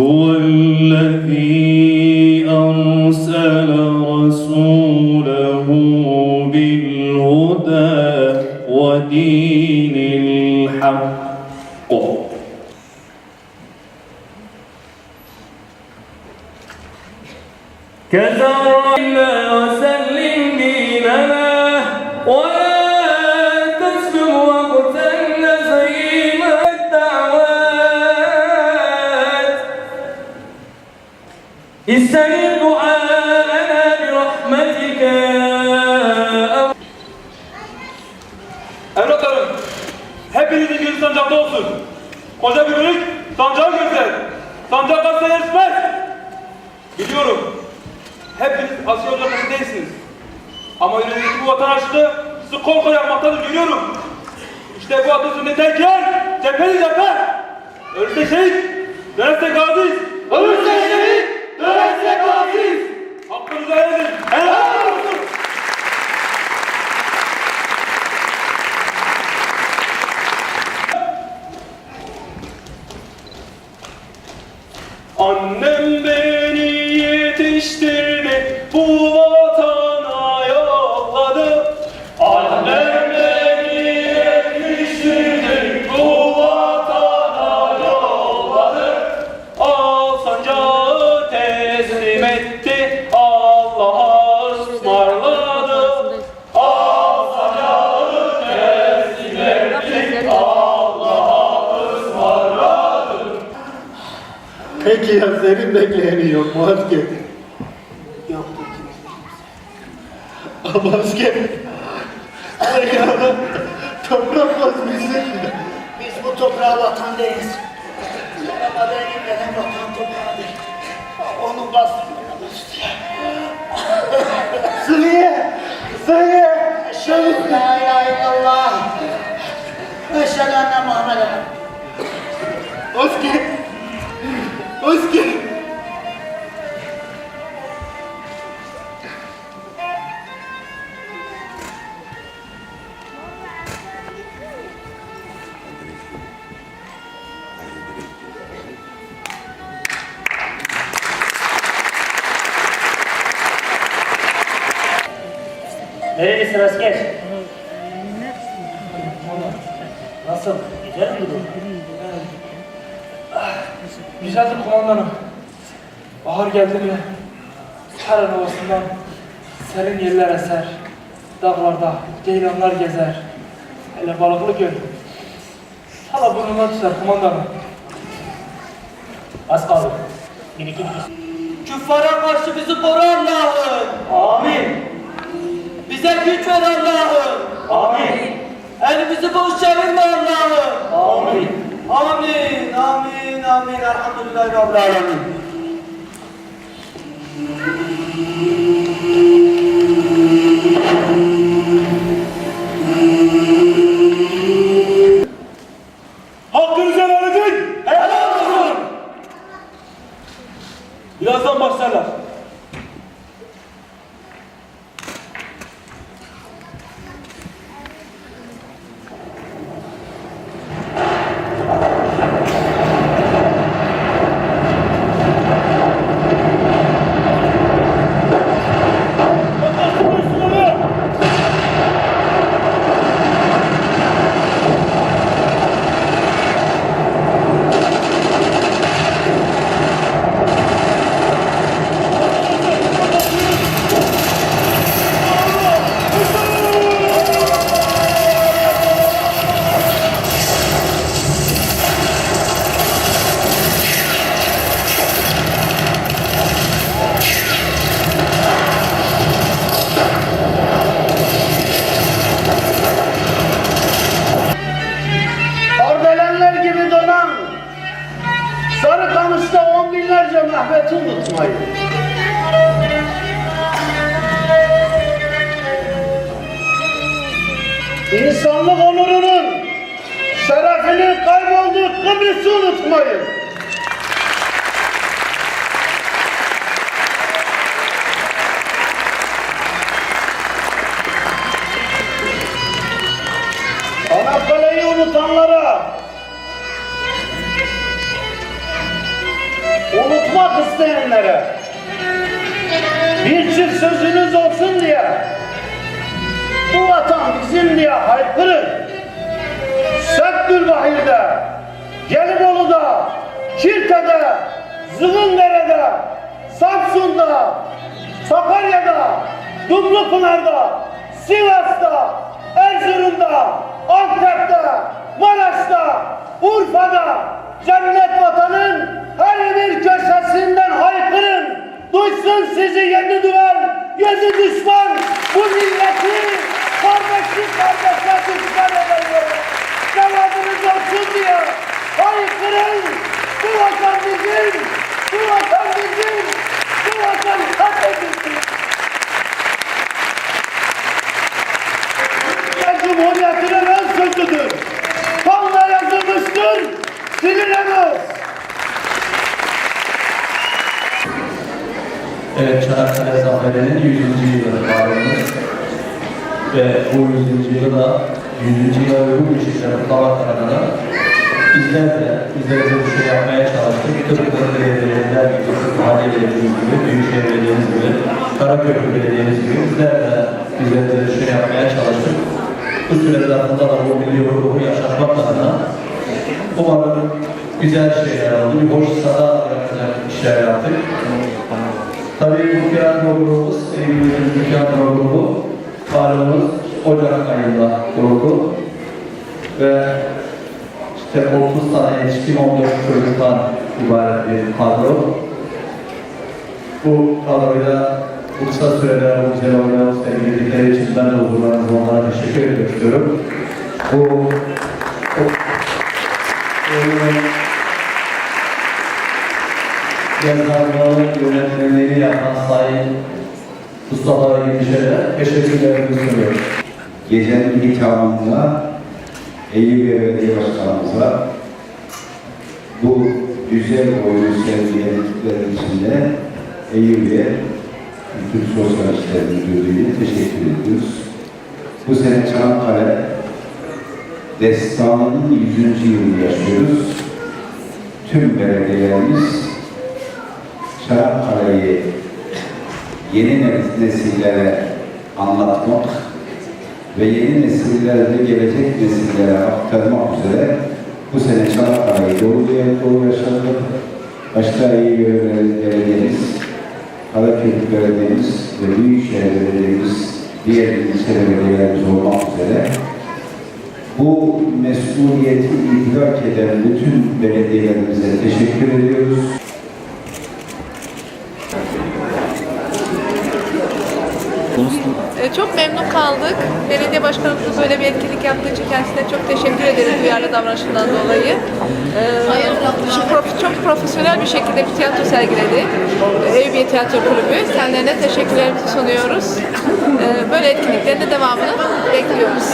هو الذي أرسل رسوله بالهدى ودين الحق. كذا وسلم İsterim duaene bi rahmetike Evlatlarım, hepinizin gözü sancakta olsun. Koca bir bölük sancağı gözler. Sancak gazeteye yetişmez. Biliyorum, hepiniz Asya Ocak'ta değilsiniz. Ama önündeki bu vatan aşkı sizi kol kol yapmaktadır görüyorum. İşte bu adı atasını derken cepheli cephe. Ölse şehit, dönerse gaziyiz. Peki ya senin bekleyeni yok mu asker? Yoktur ki. Ama asker. Ayağına toprak basmışsın. Biz bu toprağa vatan değiliz. Yaramadan gelen vatan toprağı değil. Onun bastırmıyoruz. Sıhhiye! Sıhhiye! Eşhedü la ilahe illallah. Eşhedü enne Muhammeden. Asker! Asker! Nerelisin asker? Nasıl? Güzel miydi? Güzeldir kumandanım. Bahar geldi mi? Saran ovasından serin yerler eser. Dağlarda ceylanlar gezer. Hele balıklı göl. Hala burnuma tutar kumandanım. Az kaldı. Bir iki. Küffara karşı bizi koru Allah'ım. Amin. Bize güç ver Allah'ım. Amin. Elimizi boş çevirme Allah'ım. Amin, amin, Kıbrıs'ı unutmayın. Çanakkale'yi unutanlara unutmak isteyenlere bir çift sözünüz olsun diye bu vatan bizim diye Gülbahir'de, Gelibolu'da, Çirte'de, Zılındere'de, Samsun'da, Sakarya'da, Dumlupınar'da, Sivas'ta, Erzurum'da, Evet, Çanakkale Zaferi'nin 100. yılı bağlımız. Ve bu 100. yılı da 100. yıla uygun bir şekilde kutlamak adına bizler de üzerinde bir şey yapmaya çalıştık. Tıpkı belediyeler gibi, mahalle belediyemiz gibi, Büyükşehir Belediyemiz gibi, Karaköprü Belediyemiz gibi bizler de üzerinde bir şey yapmaya çalıştık. Bu süre zarfında da bu milli ruhu yaşatmak adına umarım güzel şeyler oldu. Bir hoş sada yapacak işler yaptık. Tabii bu tiyatro grubumuz, Eylül'ün tiyatro grubu, malumuz Ocak ayında kuruldu. Ve işte 30 tane yetişkin 14 çocuktan ibaret bir kadro. Bu kadroyla bu kısa sürede bu güzel oyunu sergiledikleri için ben de huzurlarınızda onlara teşekkür etmek istiyorum. Bu, bu yönetmenliğini yapan Sayın Mustafa Yetişer'e teşekkürlerimi sunuyorum. Gecenin hitabında Eyüp Belediye Başkanımıza bu güzel oyunu sergiledikleri için de Eyüp'e Kültür Sosyal İşler Müdürlüğü'ne teşekkür ediyoruz. Bu sene Çanakkale destanının 100. yılını yaşıyoruz. Tüm belediyelerimiz Çanakkale'yi yeni nesillere anlatmak ve yeni nesillerde gelecek nesillere aktarmak üzere bu sene Çanakkale'yi dolu dolu yaşadık. Başta iyi belediyemiz, Karaköprü Belediyemiz ve Büyükşehir Belediyemiz, diğer ilçe belediyelerimiz olmak üzere bu mesuliyeti idrak eden bütün belediyelerimize teşekkür ediyoruz. Ee, Çok memnun kaldık. Belediye başkanımızın böyle bir etkinlik yaptığı için kendisine çok teşekkür ederiz duyarlı davranışından dolayı. Ee, prof- çok profesyonel bir şekilde bir tiyatro sergiledi. Eyüpiye Tiyatro Kulübü. Kendilerine teşekkürlerimizi sunuyoruz. Ee, Böyle etkinliklerin de devamını bekliyoruz.